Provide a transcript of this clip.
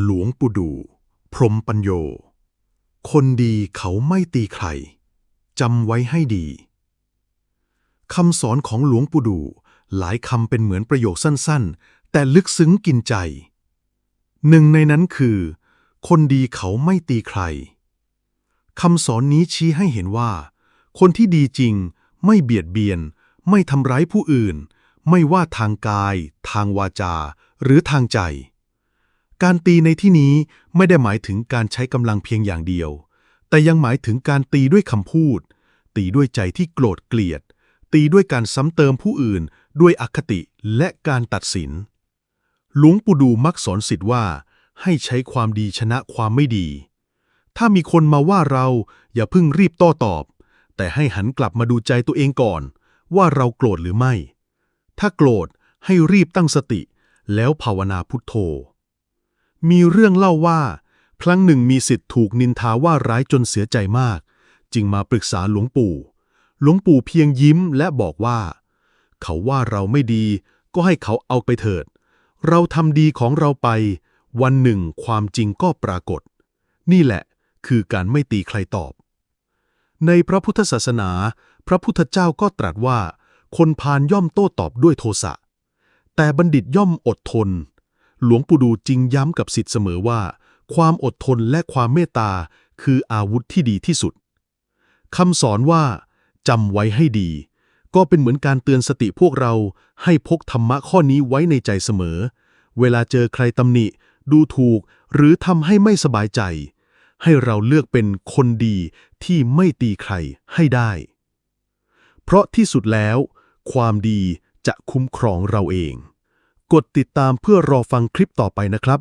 หลวงปู่ดู พรมปัญโย คนดีเขาไม่ตีใคร จำไว้ให้ดี คำสอนของหลวงปู่ดู หลายคำเป็นเหมือนประโยคสั้นๆ แต่ลึกซึ้งกินใจ หนึ่งในนั้นคือ คนดีเขาไม่ตีใคร คำสอนนี้ชี้ให้เห็นว่า คนที่ดีจริง ไม่เบียดเบียน ไม่ทำร้ายผู้อื่น ไม่ว่าทางกาย ทางวาจา หรือทางใจ การตีในที่นี้ไม่ได้หมายถึงการใช้กำลังเพียงอย่างเดียว แต่ยังหมายถึงการตีด้วยคำพูด ตีด้วยใจที่โกรธเกลียด ตีด้วยการซ้ำเติมผู้อื่น ด้วยอคติและการตัดสิน หลวงปู่ดูมักสอนสิทธิ์ว่า ให้ใช้ความดีชนะความไม่ดี ถ้ามีคนมาว่าเราอย่าเพิ่งรีบโต้ตอบ แต่ให้หันกลับมาดูใจตัวเองก่อน ว่าเราโกรธหรือไม่ ถ้าโกรธให้รีบตั้งสติ แล้วภาวนาพุทโธ มีเรื่องเล่าว่า ครั้งหนึ่งมีสิทธิ์ถูกนินทาว่าร้ายจนเสียใจมาก จึงมาปรึกษาหลวงปู่ หลวงปู่เพียงยิ้มและบอกว่า เขาว่าเราไม่ดี ก็ให้เขาเอาไปเถิด เราทำดีของเราไป วันหนึ่งความจริงก็ปรากฏ นี่แหละคือการไม่ตีใครตอบ ในพระพุทธศาสนา พระพุทธเจ้าก็ตรัสว่า คนพาลย่อมโต้ตอบด้วยโทสะแต่บัณฑิตย่อมอดทน หลวงปู่ดูจริงย้ำกับสิทธิ์เสมอว่า ความอดทนและความเมตตาคืออาวุธที่ดีที่สุดคำสอนว่าจำไว้ให้ดี ก็เป็นเหมือนการเตือนสติพวกเราให้พกธรรมะข้อนี้ไว้ในใจเสมอ เวลาเจอใครตำหนิ ดูถูก หรือทำให้ไม่สบายใจ ให้เราเลือกเป็นคนดีที่ไม่ตีใครให้ได้ เพราะที่สุดแล้ว ความดีจะคุ้มครองเราเอง กดติดตามเพื่อรอฟังคลิปต่อไปนะครับ